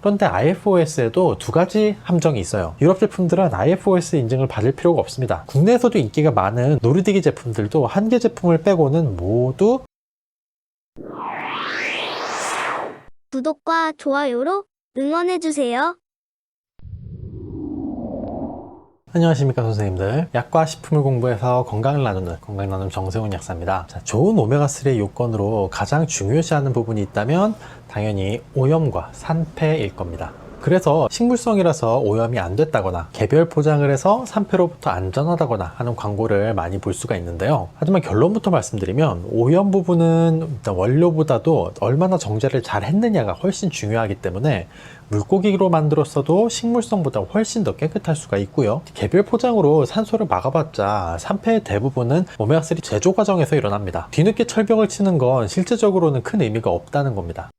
그런데 IFOS에도 두 가지 함정이 있어요. 유럽 제품들은 IFOS 인증을 받을 필요가 없습니다. 국내에서도 인기가 많은 노르디기 제품들도 한 개 제품을 빼고는 모두 구독과 좋아요로 응원해주세요. 안녕하십니까 선생님들. 약과 식품을 공부해서 건강을 나누는 건강 나눔 정세훈 약사입니다. 자, 좋은 오메가3의 요건으로 가장 중요시하는 부분이 있다면 당연히 오염과 산패일 겁니다 그래서 식물성이라서 오염이 안 됐다거나 개별 포장을 해서 산패로부터 안전하다거나 하는 광고를 많이 볼 수가 있는데요. 하지만 결론부터 말씀드리면 오염 부분은 일단 원료보다도 얼마나 정제를 잘 했느냐가 훨씬 중요하기 때문에 물고기로 만들었어도 식물성보다 훨씬 더 깨끗할 수가 있고요. 개별 포장으로 산소를 막아봤자 산패의 대부분은 오메가3 제조 과정에서 일어납니다. 뒤늦게 철벽을 치는 건 실제적으로는 큰 의미가 없다는 겁니다.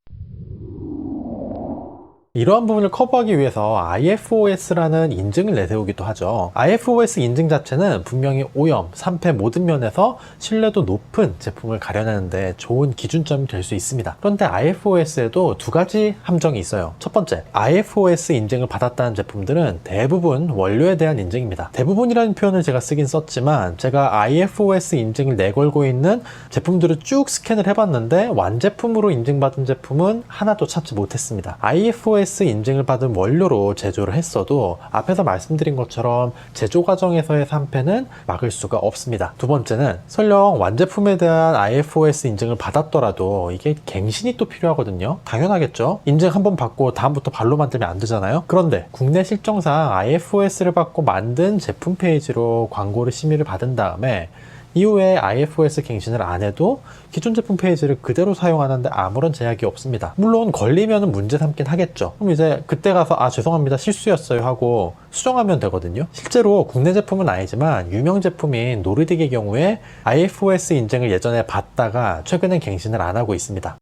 이러한 부분을 커버하기 위해서 IFOS라는 인증을 내세우기도 하죠. IFOS 인증 자체는 분명히 오염, 산패 모든 면에서 신뢰도 높은 제품을 가려내는데 좋은 기준점이 될 수 있습니다. 그런데 IFOS에도 두 가지 함정이 있어요. 첫 번째, IFOS 인증을 받았다는 제품들은 대부분 원료에 대한 인증입니다. 대부분이라는 표현을 제가 쓰긴 썼지만 제가 IFOS 인증을 내걸고 있는 제품들을 쭉 스캔을 해봤는데 완제품으로 인증받은 제품은 하나도 찾지 못했습니다. IFOS 인증을 받은 원료로 제조를 했어도 앞에서 말씀드린 것처럼 제조 과정에서의 산패는 막을 수가 없습니다. 두 번째는 설령 완제품에 대한 IFOS 인증을 받았더라도 이게 갱신이 또 필요하거든요. 당연하겠죠. 인증 한 번 받고 다음부터 발로 만들면 안 되잖아요. 그런데 국내 실정상 IFOS를 받고 만든 제품 페이지로 광고를 심의를 받은 다음에 이후에 IFOS 갱신을 안 해도 기존 제품 페이지를 그대로 사용하는데 아무런 제약이 없습니다. 물론 걸리면 문제 삼긴 하겠죠. 그럼 이제 그때 가서 아 죄송합니다 실수였어요 하고 수정하면 되거든요. 실제로 국내 제품은 아니지만 유명 제품인 노르딕의 경우에 IFOS 인증을 예전에 받다가 최근엔 갱신을 안 하고 있습니다.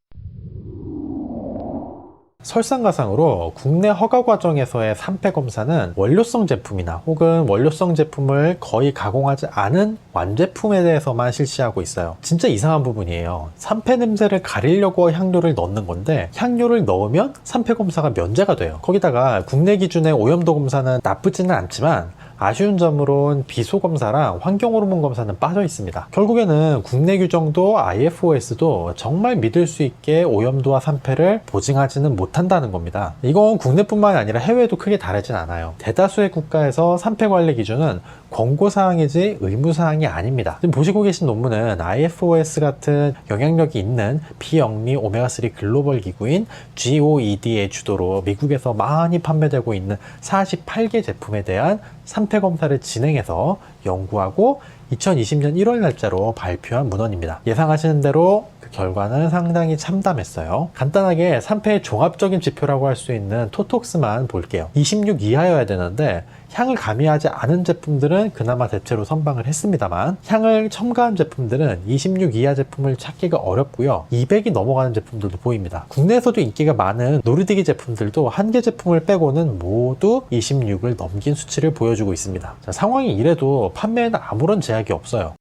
설상가상으로 국내 허가 과정에서의 산패 검사는 원료성 제품이나 혹은 원료성 제품을 거의 가공하지 않은 완제품에 대해서만 실시하고 있어요. 진짜 이상한 부분이에요. 산패 냄새를 가리려고 향료를 넣는 건데 향료를 넣으면 산패 검사가 면제가 돼요. 거기다가 국내 기준의 오염도 검사는 나쁘지는 않지만 아쉬운 점으론 비소 검사랑 환경 호르몬 검사는 빠져 있습니다. 결국에는 국내 규정도 IFOS도 정말 믿을 수 있게 오염도와 산패를 보증하지는 못한다는 겁니다. 이건 국내뿐만 아니라 해외도 크게 다르진 않아요. 대다수의 국가에서 산패 관리 기준은 권고 사항이지 의무 사항이 아닙니다. 지금 보시고 계신 논문은 IFOS 같은 영향력이 있는 비영리 오메가3 글로벌 기구인 GOED의 주도로 미국에서 많이 판매되고 있는 48개 제품에 대한 산패 검사를 진행해서 연구하고 2020년 1월 날짜로 발표한 문헌입니다. 예상하시는 대로 그 결과는 상당히 참담했어요. 간단하게 산패의 종합적인 지표라고 할 수 있는 토톡스만 볼게요. 26 이하여야 되는데 향을 가미하지 않은 제품들은 그나마 대체로 선방을 했습니다만 향을 첨가한 제품들은 26 이하 제품을 찾기가 어렵고요. 200이 넘어가는 제품들도 보입니다. 국내에서도 인기가 많은 노르디기 제품들도 한 개 제품을 빼고는 모두 26을 넘긴 수치를 보여주고 있습니다. 자, 상황이 이래도 판매에는 아무런 제약이 없어요.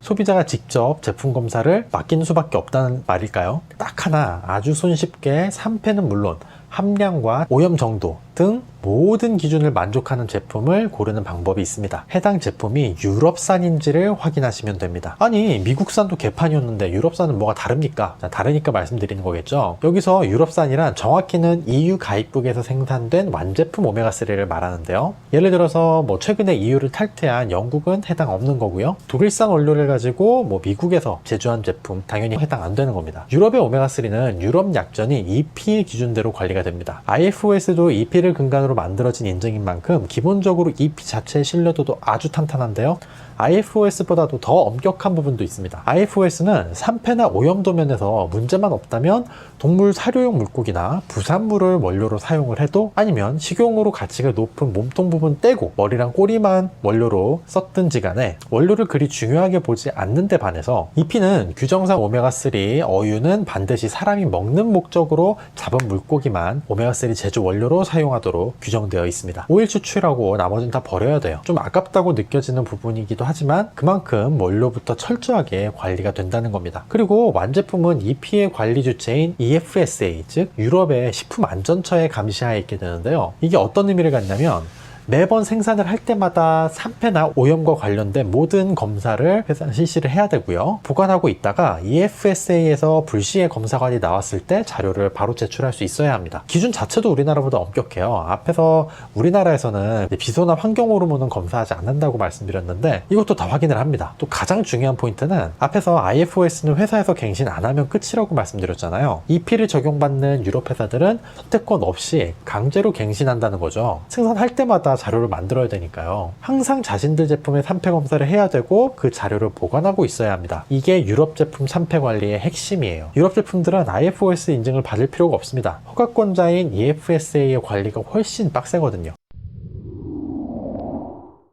소비자가 직접 제품 검사를 맡기는 수밖에 없다는 말일까요? 딱 하나 아주 손쉽게 산패는 물론 함량과 오염 정도 등 모든 기준을 만족하는 제품을 고르는 방법이 있습니다. 해당 제품이 유럽산인지를 확인하시면 됩니다. 아니 미국산도 개판이었는데 유럽산은 뭐가 다릅니까? 자, 다르니까 말씀드리는 거겠죠. 여기서 유럽산이란 정확히는 EU 가입국에서 생산된 완제품 오메가3를 말하는데요. 예를 들어서 뭐 최근에 EU를 탈퇴한 영국은 해당 없는 거고요. 독일산 원료를 가지고 뭐 미국에서 제조한 제품 당연히 해당 안 되는 겁니다. 유럽의 오메가3는 유럽 약전이 EP 기준대로 관리가 됩니다. IFOS도 EP를 근간 으로 만들어진 인증인 만큼 기본적으로 EP 자체의 신뢰도도 아주 탄탄한데요. IFOS보다도 더 엄격한 부분도 있습니다. IFOS는 산패나 오염 도 면에서 문제만 없다면 동물 사료용 물고기나 부산물을 원료로 사용을 해도 아니면 식용으로 가치가 높은 몸통 부분 떼고 머리랑 꼬리만 원료로 썼든지 간에 원료를 그리 중요하게 보지 않는 데 반해서 EP는 규정상 오메가3 어유는 반드시 사람이 먹는 목적으로 잡은 물고기만 오메가3 제조 원료로 사용하도록 규정되어 있습니다. 오일 추출하고 나머지는 다 버려야 돼요. 좀 아깝다고 느껴지는 부분이기도 하지만 그만큼 원료부터 철저하게 관리가 된다는 겁니다. 그리고 완제품은 EP의 관리 주체인 EFSA, 즉 유럽의 식품 안전처의 감시하에 있게 되는데요. 이게 어떤 의미를 갖냐면 매번 생산을 할 때마다 산패나 오염과 관련된 모든 검사를 회사 실시를 해야 되고요. 보관하고 있다가 EFSA에서 불시에 검사관이 나왔을 때 자료를 바로 제출할 수 있어야 합니다. 기준 자체도 우리나라보다 엄격해요. 앞에서 우리나라에서는 비소나 환경 호르몬은 검사하지 않는다고 말씀드렸는데 이것도 다 확인을 합니다. 또 가장 중요한 포인트는 앞에서 IFOS는 회사에서 갱신 안 하면 끝이라고 말씀드렸잖아요. EP를 적용받는 유럽 회사들은 선택권 없이 강제로 갱신한다는 거죠. 생산할 때마다 자료를 만들어야 되니까요. 항상 자신들 제품의 산패 검사를 해야 되고 그 자료를 보관하고 있어야 합니다. 이게 유럽 제품 산패 관리의 핵심이에요. 유럽 제품들은 IFOS 인증을 받을 필요가 없습니다. 허가권자인 EFSA의 관리가 훨씬 빡세거든요.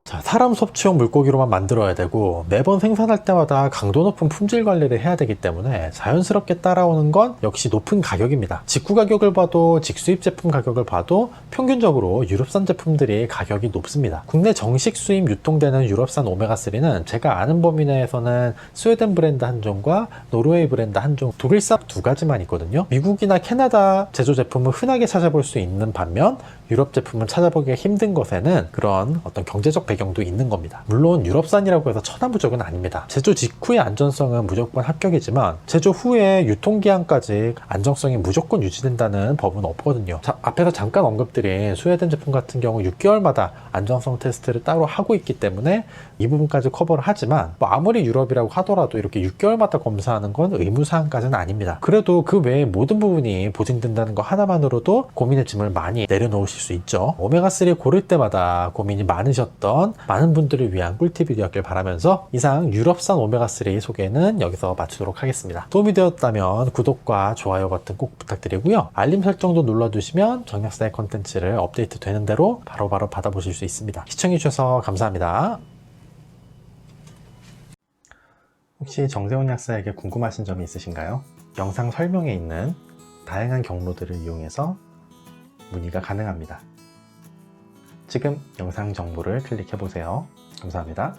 자, 사람 섭취용 물고기로만 만들어야 되고 매번 생산할 때마다 강도 높은 품질 관리를 해야 되기 때문에 자연스럽게 따라오는 건 역시 높은 가격입니다. 직구 가격을 봐도 직수입 제품 가격을 봐도 평균적으로 유럽산 제품들이 가격이 높습니다. 국내 정식 수입 유통되는 유럽산 오메가3는 제가 아는 범위 내에서는 스웨덴 브랜드 한 종과 노르웨이 브랜드 한 종, 독일산 두 가지만 있거든요. 미국이나 캐나다 제조 제품을 흔하게 찾아볼 수 있는 반면 유럽 제품을 찾아보기가 힘든 것에는 그런 어떤 경제적 배경도 있는 겁니다. 물론 유럽산이라고 해서 천하무적은 아닙니다. 제조 직후의 안전성은 무조건 합격이지만 제조 후에 유통기한까지 안정성이 무조건 유지된다는 법은 없거든요. 자, 앞에서 잠깐 언급드린 스웨덴 제품 같은 경우 6개월마다 안정성 테스트를 따로 하고 있기 때문에 이 부분까지 커버를 하지만 뭐 아무리 유럽이라고 하더라도 이렇게 6개월마다 검사하는 건 의무사항까지는 아닙니다. 그래도 그 외에 모든 부분이 보증된다는 거 하나만으로도 고민의 짐을 많이 내려놓 으실 수 있죠. 오메가3 고를 때마다 고민이 많으셨던 많은 분들을 위한 꿀팁이 되었길 바라면서 이상 유럽산 오메가3 소개는 여기서 마치도록 하겠습니다. 도움이 되었다면 구독과 좋아요 버튼 꼭 부탁드리고요. 알림 설정도 눌러두시면 정약사의 컨텐츠를 업데이트 되는 대로 바로 바로 받아보실 수 있습니다. 시청해주셔서 감사합니다. 혹시 정세훈 약사에게 궁금하신 점이 있으신가요? 영상 설명에 있는 다양한 경로들을 이용해서 문의가 가능합니다. 지금 영상 정보를 클릭해 보세요. 감사합니다.